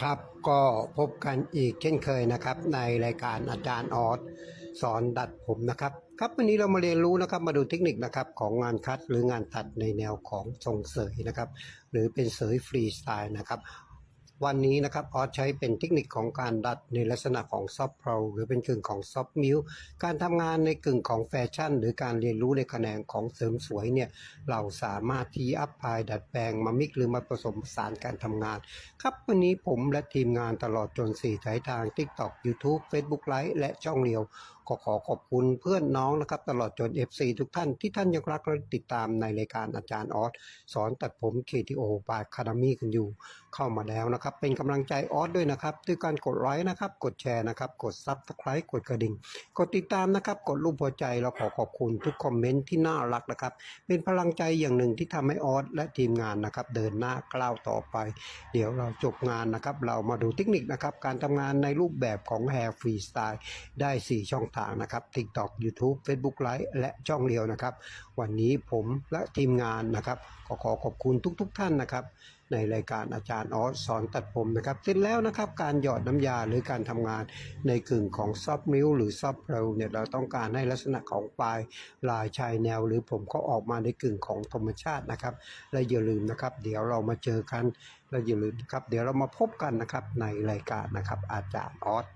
ครับก็พบกันอีกเช่นเคยนะครับ ในรายการอาจารย์ออสสอนดัดผมนะครับ ครับวันนี้เรามาเรียนรู้นะครับมาดูเทคนิคนะครับของงานคัดหรืองานตัดในแนวของทรงเสยนะครับ หรือเป็นเสยฟรีสไตล์นะครับ วันนี้นะครับออสใช้เป็นเทคนิคของการดัดในลักษณะของซอฟต์พาวหรือเป็นกึ่งของซอฟต์มิวการทำงานในกึ่งของแฟชั่น หรือการเรียนรู้ในแขนงของเสริมสวยเนี่ยเราสามารถที่อัพพายดัดแปลงมามิกหรือมาผสมผสานการทำงาน ครับวันนี้ผมและทีมงานตลอดจน4สายทาง TikTok YouTube Facebook Live และช่องเรียวก็ขอขอบคุณเพื่อนน้องนะครับตลอดจน FC ทุกท่านที่ท่านยังรักและติดตามในรายการอาจารย์ออสสอนตัดผม KTO บายคา d มี่กันอยู่เข้ามาแล้วนะครับ เป็นกำลังใจออสด้วยนะครับด้วยการกดไลค์นะครับ กดแชร์นะครับ กดซับสไคร b e กดกระดิ่ง กดติดตามนะครับ กดรูปหัวใจเราขอขอบคุณทุกคอมเมนต์ที่น่ารักนะครับ เป็นพลังใจอย่างหนึ่งที่ทำให้ออสและทีมงานนะครับ เดินหน้าก้าวต่อไป เดี๋ยวเราจบงานนะครับ เรามาดูเทคนิคนะครับ การทำงานในรูปแบบของ Hair Freestyle ได้ 4 ช่องทางนะครับ TikTok YouTube Facebook Live และช่องเรียวนะครับ วันนี้ผมและทีมงานนะครับ ขอขอขอบคุณทุก ๆทท่านนะครับ ในรายการอาจารย์ออสสอนตัดผมนะครับเสร็จแล้วนะครับการหยอดน้ำยาหรือการทำงานในกึ่งของซอฟมิลหรือซอฟเรลเนี่ยเราต้องการให้ลักษณะของปลายลายชายแนว หรือผมเขาออกมาในกึ่งของธรรมชาตินะครับ และอย่าลืมนะครับ เดี๋ยวเรามาเจอกันและอย่าลืมนะครับ เดี๋ยวเรามาพบกันนะครับในรายการนะครับ อาจารย์ออส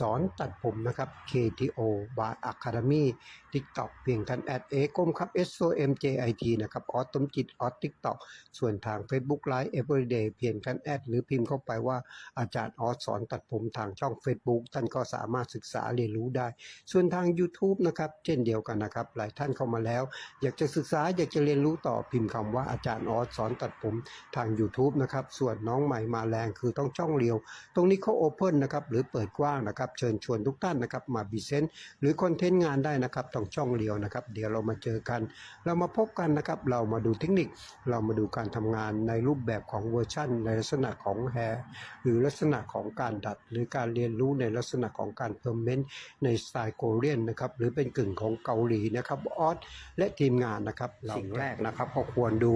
สอนตัดผมนะครับ KTO by Academy TikTok เพียงท่านแอดเอกมครับ S O M J I T นะครับออสตมจิตออส TikTok ส่วนทาง Facebook Live Everyday เพียงท่านแอดหรือพิมพ์เข้าไปว่าอาจารย์ออสสอนตัดผมทางช่อง Facebook ท่านก็สามารถศึกษาเรียนรู้ได้ ส่วนทาง YouTube นะครับ เช่นเดียวกันนะครับ หลายท่านเข้ามาแล้ว อยากจะศึกษาอยากจะเรียนรู้ต่อพิมพ์คำว่าอาจารย์ออสสอนตัดผมทาง YouTube นะครับส่วนน้องใหม่มาแรงคือต้องช่องเรียว ตรงนี้เขาโอเพ่นนะครับหรือเปิดกว้างนะครับเชิญชวนทุกท่านนะครับมาบีเซนต์หรือคอนเทนต์งานได้นะครับต้องช่องเรียวนะครับ เดี๋ยวเรามาเจอกัน เรามาพบกันนะครับ เรามาดูเทคนิค เรามาดูการทำงานในรูปแบบของเวอร์ชั่น ในลักษณะของแฮร์หรือลักษณะของการดัด หรือการเรียนรู้ในลักษณะของการเพิ่มเมนต์ในสไตล์โกเรียนนะครับหรือเป็นกึ่งของเกาหลีนะครับออสและทีมงานนะครับสิ่งแรกนะครับก็ควรดู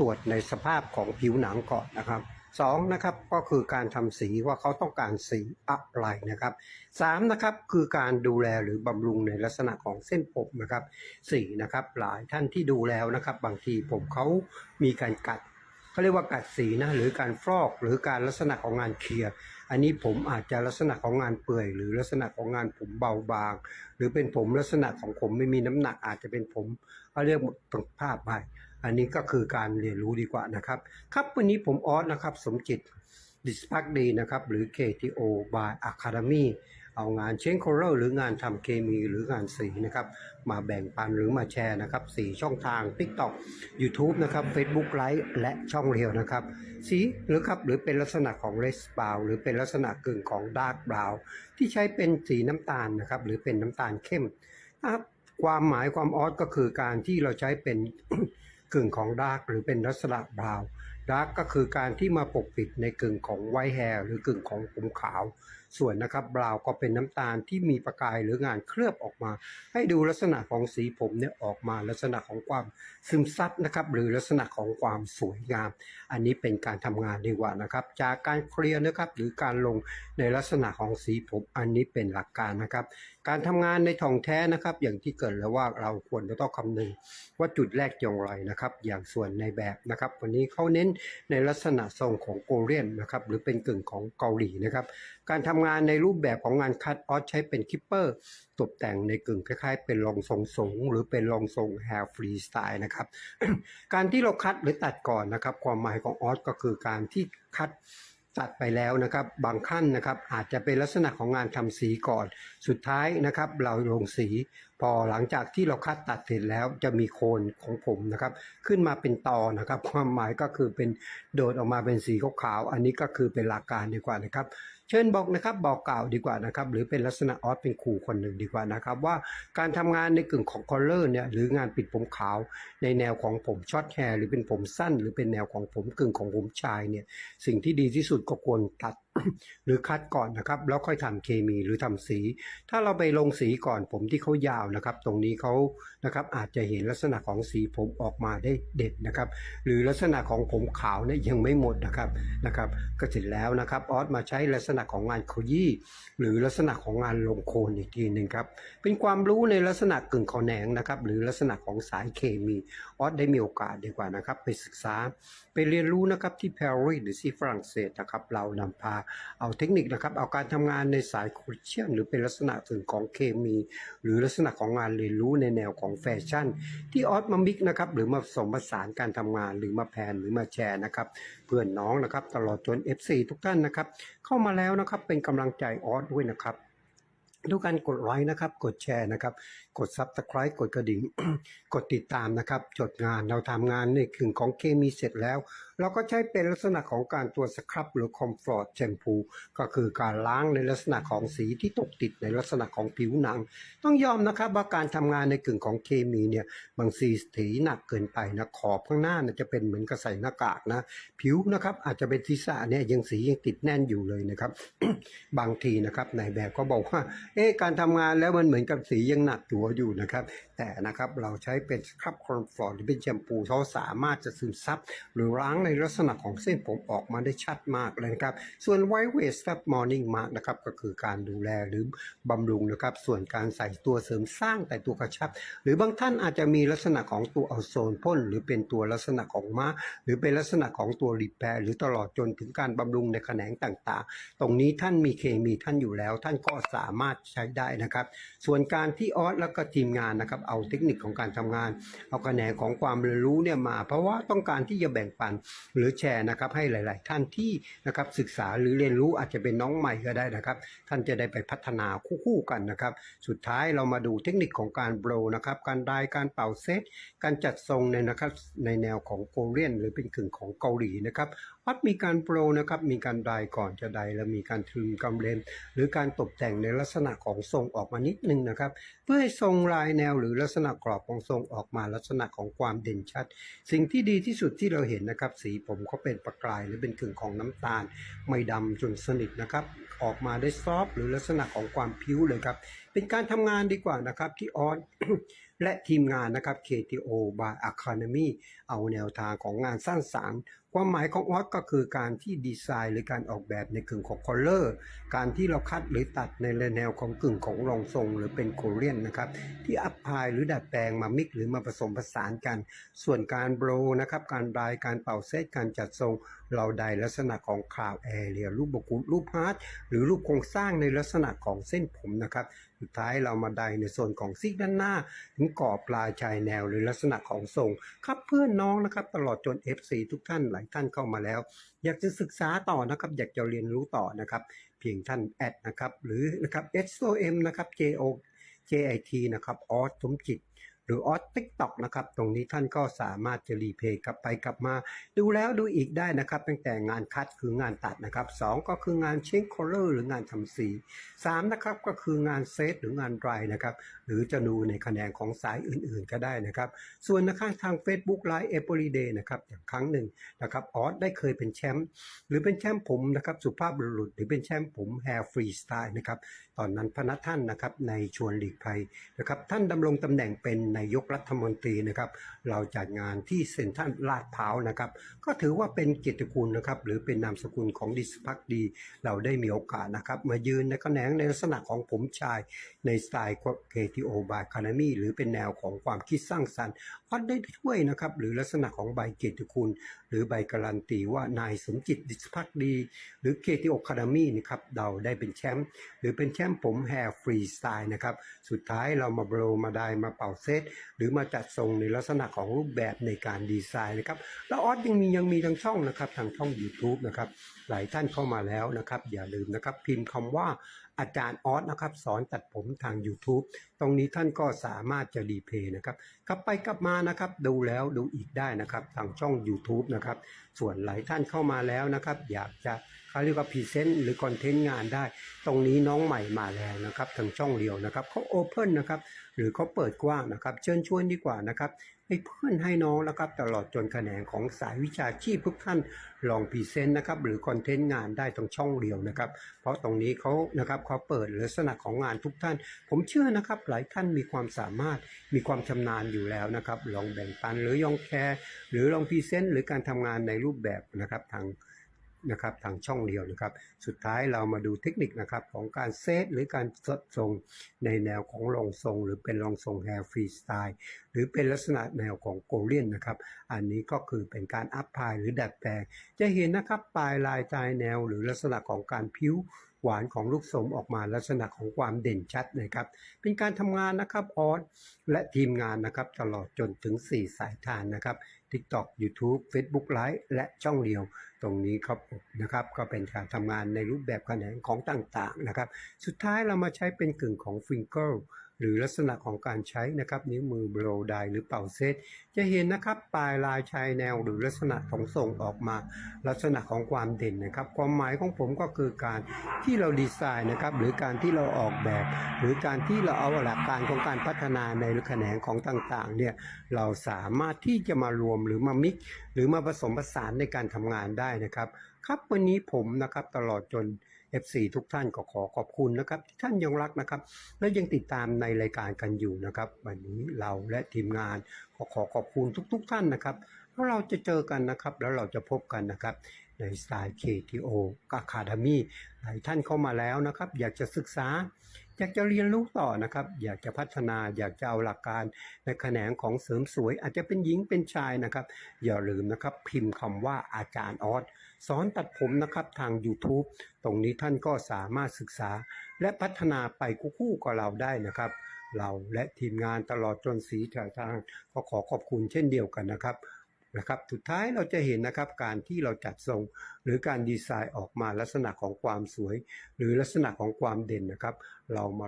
ตรวจในสภาพของผิวหนังก่อนนะครับ สองนะครับก็คือการทำสีว่าเขาต้องการสีอะไรนะครับสามนะครับคือการดูแลหรือบำรุงในลักษณะของเส้นผมนะครับสี่นะครับหลายท่านที่ดูแล้วนะครับบางทีผมเขามีการกัดเขาเรียกว่ากัดสีนะหรือการฟอกหรือการลักษณะของงานเคลียร์อันนี้ผมอาจจะลักษณะของงานเปื่อย หรือลักษณะของงานผมเบาบาง หรือเป็นผมลักษณะของผมไม่มีน้ำหนักอาจจะเป็นผมเขาเรียกตรงภาพไป อันนี้ก็คือการเรียนรู้ดีกว่านะครับ ครับวันนี้ผมออสนะครับสมจิตดิสพักดีนะครับหรือ KTO by Academy เอางานเชนโคเรหรืองานทำเคมีหรืองานสีนะครับมาแบ่งปันหรือมาแชร์นะครับสีช่องทาง TikTok YouTube นะครับ Facebook Live และช่องเรียวนะครับ สีหรือครับหรือเป็นลักษณะของเรสบราวหรือเป็นลักษณะกึ่งของดาร์กบราวที่ใช้เป็นสีน้ำตาลนะครับหรือเป็นน้ำตาลเข้มนะครับความหมายความออสก็คือการที่เราใช้เป็น กึ่งของดาร์กหรือเป็นลักษณะบราว์ดาร์กก็คือการที่มาปกปิดในกึ่งของไวท์แฮร์หรือกึ่งของผมขาว ส่วนนะครับบราวก็เป็นน้ำตาลที่มีประกายหรืองานเคลือบออกมา ให้ดูลักษณะของสีผมเนี่ยออกมาลักษณะของความซึมซับนะครับหรือลักษณะของความสวยงาม อันนี้เป็นการทำงานดีกว่านะครับจากการเคลียร์นะครับหรือการลงในลักษณะของสีผมอันนี้เป็นหลักการนะครับ การทำงานในทองแท้นะครับอย่างที่เกิดแล้วว่าเราควรจะต้องคำนึงว่าจุดแรกอย่างไรนะครับอย่างส่วนในแบบนะครับ วันนี้เขาเน้นในลักษณะทรงของโกเรียนนะครับหรือเป็นกึ่งของเกาหลีนะครับ การทำงานในรูปแบบของงานคัตออสใช้เป็นคิปเปอร์ ตกแต่งในกึ่งคล้ายๆ เป็นรองทรงสูง หรือเป็นรองทรงแฮร์ฟรีสไตล์นะครับ การที่เราคัดหรือตัดก่อนนะครับ ความหมายของออสก็คือการที่คัดตัดไปแล้วนะครับบางขั้นนะครับอาจจะเป็นลักษณะของงานทำสีก่อน สุดท้ายนะครับเราลงสี พอหลังจากที่เราคัดตัดเสร็จแล้วจะมีโคนของผมนะครับขึ้นมาเป็นตอนะครับ ความหมายก็คือเป็นโดดออกมาเป็นสีขาวๆอันนี้ก็คือเป็นหลักการดีกว่านะครับ เชิญบอกนะครับบอกกล่าวดีกว่านะครับหรือเป็นลักษณะออสเป็นครูคนหนึ่งดีกว่านะครับว่าการทำงานในกึ่งของคอลเลอร์เนี่ยหรืองานปิดผมขาวในแนวของผมช็อตแฮร์หรือเป็นผมสั้น หรือเป็นแนวของผมกึ่งของผมชายเนี่ยสิ่งที่ดีที่สุดก็ควรตัด หรือคัดก่อนนะครับ แล้วค่อยทำเคมีหรือทำสี ถ้าเราไปลงสีก่อนผมที่เขายาวนะครับ ตรงนี้เขานะครับอาจจะเห็นลักษณะของสีผมออกมาได้เด็ดนะครับ หรือลักษณะของผมขาวเนี่ยยังไม่หมดนะครับนะครับ ก็เสร็จแล้วนะครับออสมาใช้ลักษณะของงานขยี้หรือลักษณะของงานลงโคนอีกทีหนึ่งครับเป็นความรู้ในลักษณะกึ่งขอแหนงนะครับ หรือลักษณะของสายเคมีออสได้มีโอกาสดีกว่านะครับ ไปศึกษาไปเรียนรู้นะครับที่ปารีสหรือที่ฝรั่งเศสนะครับ เรานำพาเอาเทคนิคนะครับ เอาการทำงานในสายคริสเชียนหรือเป็นลักษณะถึงของเคมี หรือลักษณะของงานเรียนรู้ในแนวของแฟชั่น ที่ออสมามิกนะครับหรือมาผสมผสานการทำงานหรือมาแพนหรือมาแชร์นะครับเพื่อนน้องนะครับตลอดจน FC ทุกท่านนะครับเข้ามาแล้วนะครับเป็นกำลังใจออสด้วยนะครับทุกการกดไลค์นะครับ กดแชร์นะครับ กด Subscribe กดกระดิ่ง กดติดตามนะครับ จดงานเราทำงานในกึ่งของเคมีเสร็จแล้วเราก็ใช้เป็นลักษณะของการตัวสครับหรือคอมฟอร์ตแชมพูก็คือการล้างในลักษณะของสีที่ตกติดในลักษณะของผิวหนัง ต้องยอมนะครับว่าการทำงานในกึ่งของเคมีเนี่ยบางสีสีหนักเกินไปนะขอบข้างหน้าจะเป็นเหมือนกับใส่หน้ากากนะ ผิวนะครับอาจจะเป็นศีรษะเนี่ยยังสียังติดแน่นอยู่เลยนะครับ บางทีนะครับนายแบบก็บอกว่าเอ๊ะการทำงานแล้วมันเหมือนกับสียังหนักตัวอยู่นะครับแต่นะครับเราใช้เป็นสครับคอนฟอร์หรือเป็นแชมพูเขาสามารถจะซึมซับหรือล้างในลักษณะของเส้นผมออกมาได้ชัดมากเลยนะครับ ส่วนไวท์เวสต์มอร์นิ่งมาร์กนะครับก็คือการดูแลหรือบำรุงนะครับ ส่วนการใส่ตัวเสริมสร้างแต่ตัวกระชับ หรือบางท่านอาจจะมีลักษณะของตัวเอาโซนพ่น หรือเป็นตัวลักษณะของม้า หรือเป็นลักษณะของตัวรีแพร์หรือตลอดจนถึงการบำรุงในแขนงต่างๆ ตรงนี้ท่านมีเคมีท่านอยู่แล้ว ท่านก็สามารถใช้ได้นะครับ ส่วนการที่ออสแล้วก็ทีมงานนะครับเอาเทคนิคของการทำงาน เอาแขนงของความเรียนรู้เนี่ยมา เพราะว่าต้องการที่จะแบ่งปันหรือแชร์นะครับให้หลาย ๆ ท่านที่นะครับศึกษาหรือเรียนรู้อาจจะเป็นน้องใหม่ก็ได้นะครับ ท่านจะได้ไปพัฒนาคู่ๆกันนะครับ สุดท้ายเรามาดูเทคนิคของการโบรนะครับการไดายการเป่าเซตการจัดทรงในนะครับในแนวของโกเรียนหรือเป็นกึ่งของเกาหลีนะครับ วัดมีการโปรนะครับ มีการไดก่อนจะไดแล้วมีการทริมกำเลมหรือการตกแต่งในลักษณะของทรงออกมานิดนึงนะครับ เพื่อให้ทรงลายแนวหรือลักษณะกรอบของทรงออกมาลักษณะของความเด่นชัด สิ่งที่ดีที่สุดที่เราเห็นนะครับ สีผมเขาเป็นประกายหรือเป็นกึ่งของน้ำตาล ไม่ดำจนสนิทนะครับ ออกมาได้ซอฟหรือลักษณะของความพิ้วเลยครับ เป็นการทำงานดีกว่านะครับที่ออนและทีมงานนะครับ KTO by Academy เอาแนวทางของงานสร้างสารรค์ ความหมายของออสก็คือการที่ดีไซน์หรือการออกแบบในกึ่งของคอลเลอร์การที่เราคัดหรือตัดในแนวของกึ่งของรองทรง หรือเป็นโคเรียนนะครับ ที่อัพพายหรือดัดแปลงมามิกหรือมาผสมผสานกัน ส่วนการโบรนะครับ การดายการเป่าเซตการจัดทรงเราได้ลักษณะของคาวแอเรียรูปบกุลรูปฮาร์ดหรือรูปโครงสร้างในลักษณะของเส้นผมนะครับสุดท้ายเรามาได้ในส่วนของซีกด้านหน้า ถึงกรอบปลายชายแนวหรือลักษณะของทรง ครับเพื่อนน้องนะครับ ตลอดจน FC ทุกท่านหลายท่านเข้ามาแล้ว อยากจะศึกษาต่อนะครับ อยากจะเรียนรู้ต่อนะครับ เพียงท่านแอดนะครับ หรือนะครับ SOM นะครับ JO JIT นะครับออสสมจิตหรือออสทิกต็อกนะครับ ตรงนี้ท่านก็สามารถจะรีเพย์กลับไปกลับมา ดูแล้วดูอีกได้นะครับ ตั้งแต่งานคัดคืองานตัดนะครับสองก็คืองานเช็คคอลเลอร์หรืองานทำสีสามนะครับก็คืองานเซตหรืองานไรนะครับหรือจะดูในคะแนนของสายอื่นๆ ก็ได้นะครับ ส่วนนะครับทาง Facebook Live Every Day นะครับอย่างครั้งหนึ่งนะครับออสได้เคยเป็นแชมป์หรือเป็นแชมป์ผมนะครับสุภาพบุรุษหรือเป็นแชมป์ผมแฮร์ฟรีสไตล์นะครับตอนนั้นพนักท่านนะครับในชวนหลีกภัยนะครับท่านดำรงตำแหน่งเป็นนายกรัฐมนตรีนะครับเราจัดงานที่เซ็นทรัลลาดพร้าวนะครับก็ถือว่าเป็นเกียรติคุณนะครับหรือเป็นนามสกุลของดิสพักดี เราได้มีโอกาสนะครับมายืนในแขนงในลักษณะของผมชายในสไตล์ KTO by Academy หรือเป็นแนวของความคิดสร้างสรรค์วัดได้ถ้วยนะครับ หรือลักษณะของใบเกียรติคุณ หรือใบการันตีว่านายสมจิตดิสพักดี หรือ KTO Academy นะครับเราได้เป็นแชมป์หรือเป็นแชมป์ผมแฮร์ฟรีสไตล์นะครับ สุดท้ายเรามาโบรมาได้มาเป่าเซตหรือมาจัดทรงในลักษณะของรูปแบบในการดีไซน์นะครับแล้วออสยังมียังมีทางช่องนะครับทางช่อง YouTube นะครับหลายท่านเข้ามาแล้วนะครับ อย่าลืมนะครับ พิมพ์คำว่าอาจารย์ออสนะครับ สอนตัดผมทาง YouTube ตรงนี้ท่านก็สามารถจะรีเพย์นะครับ กลับไปกลับมานะครับ ดูแล้วดูอีกได้นะครับทางช่อง YouTube นะครับ ส่วนหลายท่านเข้ามาแล้วนะครับ อยากจะเขาเรียกว่าพรีเซนต์หรือคอนเทนต์งานได้ ตรงนี้น้องใหม่มาแล้วนะครับทางช่องเดียวนะครับเขาโอเพ่นนะครับหรือเขาเปิดกว้างนะครับ เชิญชวนดีกว่านะครับ ให้เพื่อนให้น้องนะครับตลอดจนแขนงของสายวิชาชีพทุกท่านลองพรีเซนต์นะครับหรือคอนเทนต์งานได้ตรงช่องเดียวนะครับ เพราะตรงนี้เขานะครับเขาเปิดลักษณะของงานทุกท่าน ผมเชื่อนะครับหลายท่านมีความสามารถมีความชำนาญอยู่แล้วนะครับลองแบ่งปันหรือยองแชร์หรือลองพรีเซนต์หรือการทำงานในรูปแบบนะครับทาง นะครับทางช่องเดียวนะครับ สุดท้ายเรามาดูเทคนิคนะครับของการเซตหรือการสดทรงในแนวของรองทรง หรือเป็นรองทรงแฮร์ฟรีสไตล์หรือเป็นลักษณะแนวของโกลเลียนนะครับ อันนี้ก็คือเป็นการอัพพายหรือดัดแปลง จะเห็นนะครับปลายลายตายแนวหรือลักษณะของการพิ้ว หวานของลูกสมออกมาลักษณะของความเด่นชัดนะครับ เป็นการทำงานนะครับออสและทีมงานนะครับตลอดจนถึง 4 สายทานนะครับ TikTok YouTube Facebook Live และช่องเดียว ตรงนี้ครับนะครับก็เป็นการทำงานในรูปแบบแขนงของต่างๆนะครับ สุดท้ายเรามาใช้เป็นกึ่งของฟิงเกิล หรือลักษณะของการใช้นะครับนิ้วมือโบรไดหรือเป่าเซตจะเห็นนะครับปลายลายชายแนวหรือลักษณะของทรงออกมา ลักษณะของความเด่นนะครับ ความหมายของผมก็คือการที่เราดีไซน์นะครับหรือการที่เราออกแบบ หรือการที่เราเอาหลักการของการพัฒนาในแขนงของต่างๆเนี่ยเราสามารถที่จะมารวมหรือมามิกหรือมาผสมผสานในการทำงานได้นะครับ ครับวันนี้ผมนะครับตลอดจน FC ทุกท่านก็ขอขอบคุณนะครับที่ท่านยังรักนะครับ และยังติดตามในรายการกันอยู่นะครับ วันนี้เราและทีมงานขอขอขอบคุณทุกๆท่านนะครับแล้วเราจะเจอกันนะครับ แล้วเราจะพบกันนะครับในสไตล์ KTO Academy หลายท่านเข้ามาแล้วนะครับ อยากจะศึกษา อยากจะเรียนรู้ต่อนะครับ อยากจะพัฒนาอยากจะเอาหลักการในแขนงของเสริมสวย อาจจะเป็นหญิงเป็นชายนะครับ อย่าลืมนะครับ พิมพ์คำว่าอาจารย์ออส สอนตัดผมนะครับทาง YouTube ตรงนี้ท่านก็สามารถศึกษา และพัฒนาไปคู่กับเราได้นะครับ เราและทีมงานตลอดจนสีถ่ายทางก็ขอขอบคุณเช่นเดียวกันนะครับนะครับสุดท้ายเราจะเห็นนะครับการที่เราจัดทรง หรือการดีไซน์ออกมาลักษณะของความสวย หรือลักษณะของความเด่นนะครับ เรามา